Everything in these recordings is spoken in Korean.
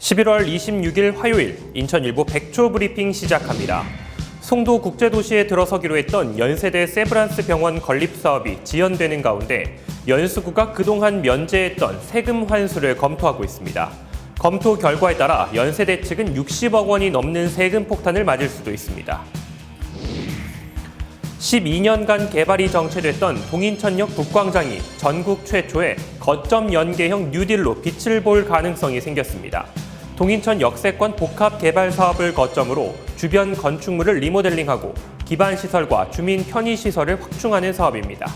11월 26일 화요일 인천일보 백초 브리핑 시작합니다. 송도 국제도시에 들어서기로 했던 연세대 세브란스 병원 건립 사업이 지연되는 가운데 연수구가 그동안 면제했던 세금 환수를 검토하고 있습니다. 검토 결과에 따라 연세대 측은 60억 원이 넘는 세금 폭탄을 맞을 수도 있습니다. 12년간 개발이 정체됐던 동인천역 북광장이 전국 최초의 거점 연계형 뉴딜로 빛을 볼 가능성이 생겼습니다. 동인천 역세권 복합 개발 사업을 거점으로 주변 건축물을 리모델링하고 기반 시설과 주민 편의 시설을 확충하는 사업입니다.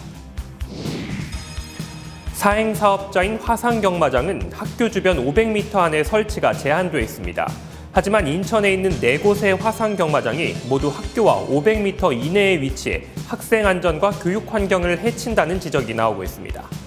사행 사업자인 화상경마장은 학교 주변 500m 안에 설치가 제한돼 있습니다. 하지만 인천에 있는 네 곳의 화상경마장이 모두 학교와 500m 이내에 위치해 학생 안전과 교육 환경을 해친다는 지적이 나오고 있습니다.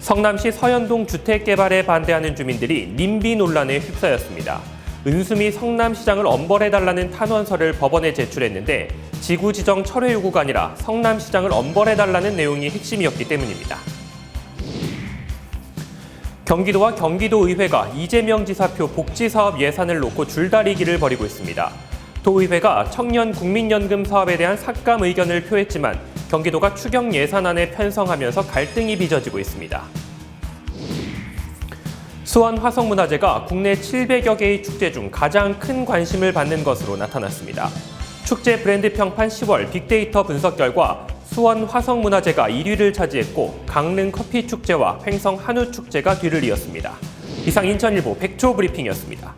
성남시 서현동 주택 개발에 반대하는 주민들이 님비 논란에 휩싸였습니다. 은수미 성남시장을 엄벌해달라는 탄원서를 법원에 제출했는데 지구 지정 철회 요구가 아니라 성남시장을 엄벌해달라는 내용이 핵심이었기 때문입니다. 경기도와 경기도의회가 이재명 지사표 복지사업 예산을 놓고 줄다리기를 벌이고 있습니다. 도의회가 청년 국민연금 사업에 대한 삭감 의견을 표했지만 경기도가 추경 예산안에 편성하면서 갈등이 빚어지고 있습니다. 수원 화성문화제가 국내 700여 개의 축제 중 가장 큰 관심을 받는 것으로 나타났습니다. 축제 브랜드 평판 10월 빅데이터 분석 결과 수원 화성문화제가 1위를 차지했고 강릉 커피 축제와 횡성 한우 축제가 뒤를 이었습니다. 이상 인천일보 백초 브리핑이었습니다.